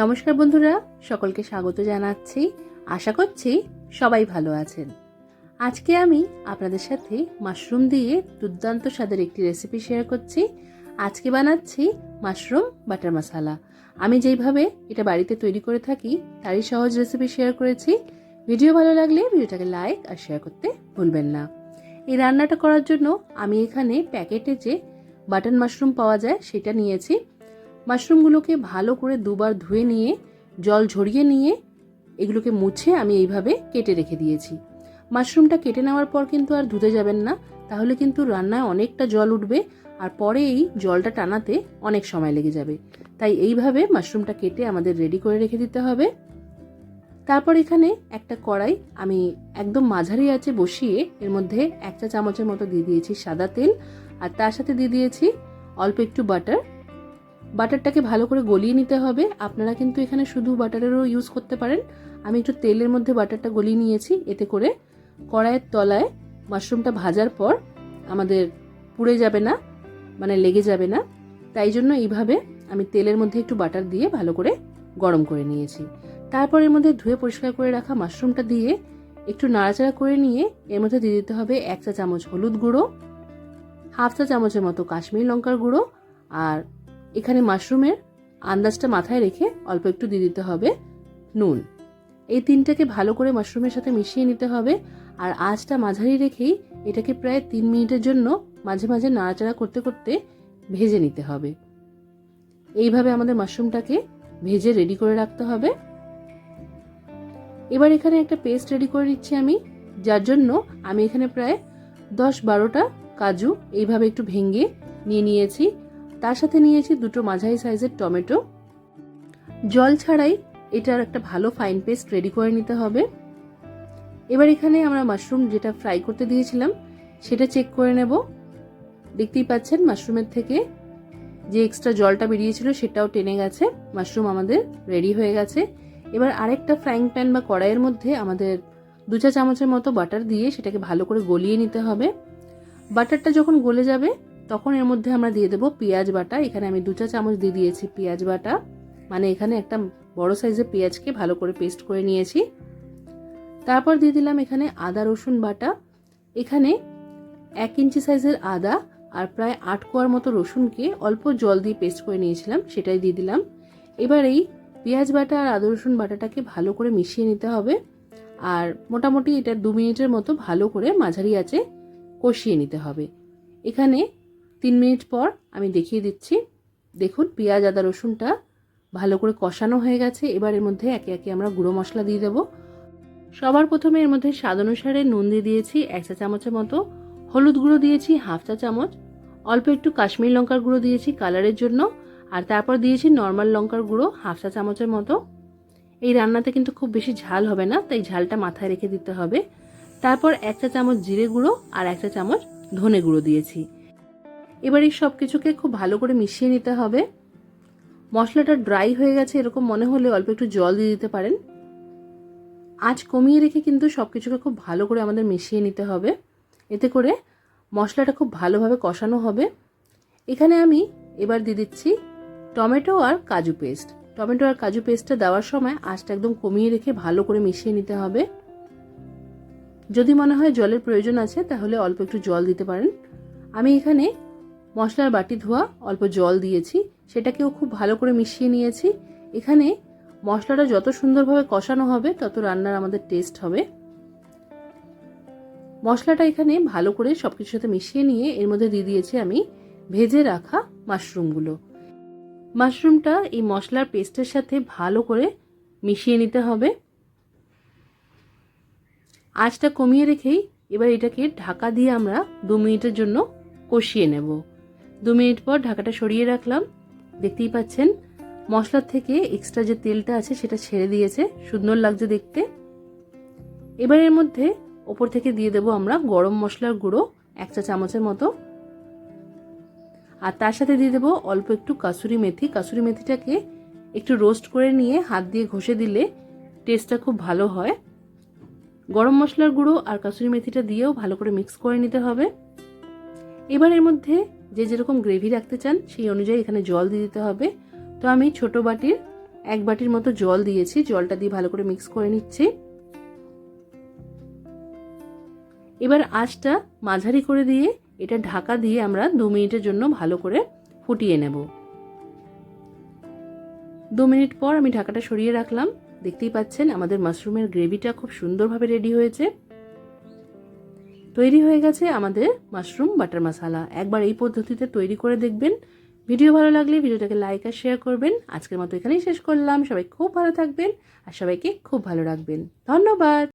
নমস্কার বন্ধুরা, সকলকে স্বাগত জানাচ্ছি। আশা করছি সবাই ভালো আছেন। আজকে আমি আপনাদের সাথে মাশরুম দিয়ে দুর্দান্ত স্বাদের একটি রেসিপি শেয়ার করছি। আজকে বানাচ্ছি মাশরুম বাটার মশালা। আমি যেইভাবে এটা বাড়িতে তৈরি করে থাকি, তারই সহজ রেসিপি শেয়ার করেছি। ভিডিও ভালো লাগলে ভিডিওটাকে লাইক আর শেয়ার করতে ভুলবেন না। এই রান্নাটা করার জন্য আমি এখানে প্যাকেটে যে বাটন মাশরুম পাওয়া যায়, সেটা নিয়েছি। মাশরুমগুলোকে ভালো করে দুবার ধুয়ে নিয়ে, জল ঝরিয়ে নিয়ে এগুলোকে মুছে আমি এইভাবে কেটে রেখে দিয়েছি। মাশরুমটা কেটে নেওয়ার পর কিন্তু আর ধুতে যাবেন না, তাহলে কিন্তু রান্নায় অনেকটা জল উঠবে আর পরে এই জলটা টানাতে অনেক সময় লেগে যাবে। তাই এইভাবে মাশরুমটা কেটে আমাদের রেডি করে রেখে দিতে হবে। তারপর এখানে একটা কড়াই আমি একদম মাঝারি আছে বসিয়ে এর মধ্যে এক চা চামচের মতো দিয়ে দিয়েছি সাদা তেল, আর তার সাথে দিয়ে দিয়েছি অল্প একটু বাটার। বাটারটাকে ভালো করে গলিয়ে নিতে হবে। আপনারা কিন্তু এখানে শুধু বাটারেরও ইউজ করতে পারেন। আমি একটু তেলের মধ্যে বাটারটা গলিয়ে নিয়েছি, এতে করে কড়াইয়ের তলায় মাশরুমটা ভাজার পর আমাদের পুড়ে যাবে না মানে লেগে যাবে না। তাই জন্য এইভাবে আমি তেলের মধ্যে একটু বাটার দিয়ে ভালো করে গরম করে নিয়েছি। তারপর এর মধ্যে ধুয়ে পরিষ্কার করে রাখা মাশরুমটা দিয়ে একটু নাড়াচাড়া করে নিয়ে এর মধ্যে দিয়ে দিতে হবে এক চা চামচ হলুদ গুঁড়ো, হাফ চা চামচের মতো কাশ্মীরি লঙ্কার গুঁড়ো আর এখানে মাশরুমের আন্দাজটা মাথায় রেখে অল্প একটু দিয়ে দিতে হবে নুন। এই তিনটাকে ভালো করে মাশরুমের সাথে মিশিয়ে নিতে হবে আর আঁচটা মাঝারি রেখেই এটাকে প্রায় তিন মিনিটের জন্য মাঝে মাঝে নাড়াচাড়া করতে করতে ভেজে নিতে হবে। এইভাবে আমাদের মাশরুমটাকে ভেজে রেডি করে রাখতে হবে। এবার এখানে একটা পেস্ট রেডি করে নিচ্ছি আমি, যার জন্য আমি এখানে প্রায় দশ বারোটা কাজু এইভাবে একটু ভেঙে নিয়ে নিয়েছি। তার সাথে নিয়েছি দুটো মাঝারি সাইজের টমেটো। জল ছাড়াই এটার একটা ভালো ফাইন পেস্ট রেডি করে নিতে হবে। এবার এখানে আমরা মাশরুম যেটা ফ্রাই করতে দিয়েছিলাম, সেটা চেক করে নেব। দেখতেই পাচ্ছেন মাশরুমের থেকে যে এক্সট্রা জলটা বেরিয়েছিল সেটাও টেনে গেছে। মাশরুম আমাদের রেডি হয়ে গেছে। এবার আরেকটা ফ্রাইং প্যান বা কড়াইয়ের মধ্যে আমাদের দু চা চামচের মতো বাটার দিয়ে সেটাকে ভালো করে গলিয়ে নিতে হবে। বাটারটা যখন গলে যাবে তখন এর মধ্যে আমরা দিয়ে দেবো পেঁয়াজ বাটা। এখানে আমি দু চা চামচ দিয়ে দিয়েছি পেঁয়াজ বাটা। মানে এখানে একটা বড় সাইজের পেঁয়াজকে ভালো করে পেস্ট করে নিয়েছি। তারপর দিয়ে দিলাম এখানে আদা, রসুন বাটা। এখানে এক ইঞ্চি সাইজের আদা আর প্রায় আট কোয়ার মতো রসুনকে অল্প জল দিয়ে পেস্ট করে নিয়েছিলাম, সেটাই দিয়ে দিলাম। এবার এই পেঁয়াজ বাটা আর আদা, রসুন বাটাটাকে ভালো করে মিশিয়ে নিতে হবে। আর মোটামুটি এটা দু মিনিটের মতো ভালো করে মাঝারি আছে কষিয়ে নিতে হবে। এখানে তিন মিনিট পর আমি দেখিয়ে দিচ্ছি। দেখুন, পেঁয়াজ, আদা, রসুনটা ভালো করে কষানো হয়ে গেছে। এবার এর মধ্যে একে একে আমরা গুঁড়ো মশলা দিয়ে দেবো। সবার প্রথমে এর মধ্যে স্বাদ অনুসারে নুন দিয়ে দিয়েছি, এক চা চামচের মতো। হলুদ গুঁড়ো দিয়েছি, হাফ চা চামচ। অল্প একটু কাশ্মীর লঙ্কার গুঁড়ো দিয়েছি কালারের জন্য। আর তারপর দিয়েছি নর্মাল লঙ্কার গুঁড়ো, হাফ চা চামচের মতো। এই রান্নাতে কিন্তু খুব বেশি ঝাল হবে না, তাই ঝালটা মাথায় রেখে দিতে হবে। তারপর এক চা চামচ জিরে গুঁড়ো আর এক চা চামচ ধনে গুঁড়ো দিয়েছি। এবার এই সব কিছুকে খুব ভালো করে মিশিয়ে নিতে হবে। মশলাটা ড্রাই হয়ে গেছে, এরকম মনে হলে অল্প একটু জল দিয়ে দিতে পারেন। আঁচ কমিয়ে রেখে কিন্তু সব কিছুকে খুব ভালো করে আমাদের মিশিয়ে নিতে হবে। এতে করে মশলাটা খুব ভালোভাবে কষানো হবে। এখানে আমি এবার দিয়ে দিচ্ছি টমেটো আর কাজু পেস্ট। টমেটো আর কাজু পেস্টটা দেওয়ার সময় আঁচটা একদম কমিয়ে রেখে ভালো করে মিশিয়ে নিতে হবে। যদি মনে হয় জলের প্রয়োজন আছে, তাহলে অল্প একটু জল দিতে পারেন। আমি এখানে মশলার বাটি ধোয়া, অল্প জল দিয়েছি, সেটাকেও খুব ভালো করে মিশিয়ে নিয়েছি। এখানে মশলাটা যত সুন্দরভাবে কষানো হবে, তত রান্নার আমাদের টেস্ট হবে। মশলাটা এখানে ভালো করে সব কিছুর সাথে মিশিয়ে নিয়ে এর মধ্যে দিয়ে দিয়েছি আমি ভেজে রাখা মাশরুমগুলো। মাশরুমটা এই মশলার পেস্টের সাথে ভালো করে মিশিয়ে নিতে হবে। আঁচটা কমিয়ে রেখেই এবার এটাকে ঢাকা দিয়ে আমরা দু মিনিটের জন্য কষিয়ে নেব। দু মিনিট পর ঢাকাটা সরিয়ে রাখলাম। দেখতেই পাচ্ছেন, মশলার থেকে এক্সট্রা যে তেলটা আছে সেটা ছেড়ে দিয়েছে, সুন্দর লাগছে দেখতে। এবার এর মধ্যে ওপর থেকে দিয়ে দেবো আমরা গরম মশলার গুঁড়ো, এক চা চামচের মতো। আর তার সাথে দিয়ে দেবো অল্প একটু কাসুরি মেথি। কাসুরি মেথিটাকে একটু রোস্ট করে নিয়ে হাত দিয়ে ঘষে দিলে টেস্টটা খুব ভালো হয়। গরম মশলার গুঁড়ো আর কাসুরি মেথিটা দিয়েও ভালো করে মিক্স করে নিতে হবে। এবার এর মধ্যে যে যেরকম গ্রেভি রাখতে চান, সেই অনুযায়ী এখানে জল দিয়ে দিতে হবে। তো আমি ছোট বাটির, এক বাটির মতো জল দিয়েছি, জলটা দিয়ে ভালো করে মিক্স করে নিচ্ছি। এবার আঁচটা মাঝারি করে দিয়ে, এটা ঢাকা দিয়ে আমরা দু মিনিটের জন্য ভালো করে ফুটিয়ে নেব। দু মিনিট পর আমি ঢাকাটা সরিয়ে রাখলাম। দেখতেই পাচ্ছেন, আমাদের মাশরুমের গ্রেভিটা খুব সুন্দরভাবে রেডি হয়েছে। তৈরি হয়ে গেছে আমাদের মাশরুম বাটার মশালা। একবার এই পদ্ধতিতে তৈরি করে দেখবেন। ভিডিও ভালো লাগলে ভিডিওটাকে লাইক আর শেয়ার করবেন। আজকের মতো এখানেই শেষ করলাম। সবাই খুব ভালো থাকবেন আর সবাইকে খুব ভালো রাখবেন। ধন্যবাদ!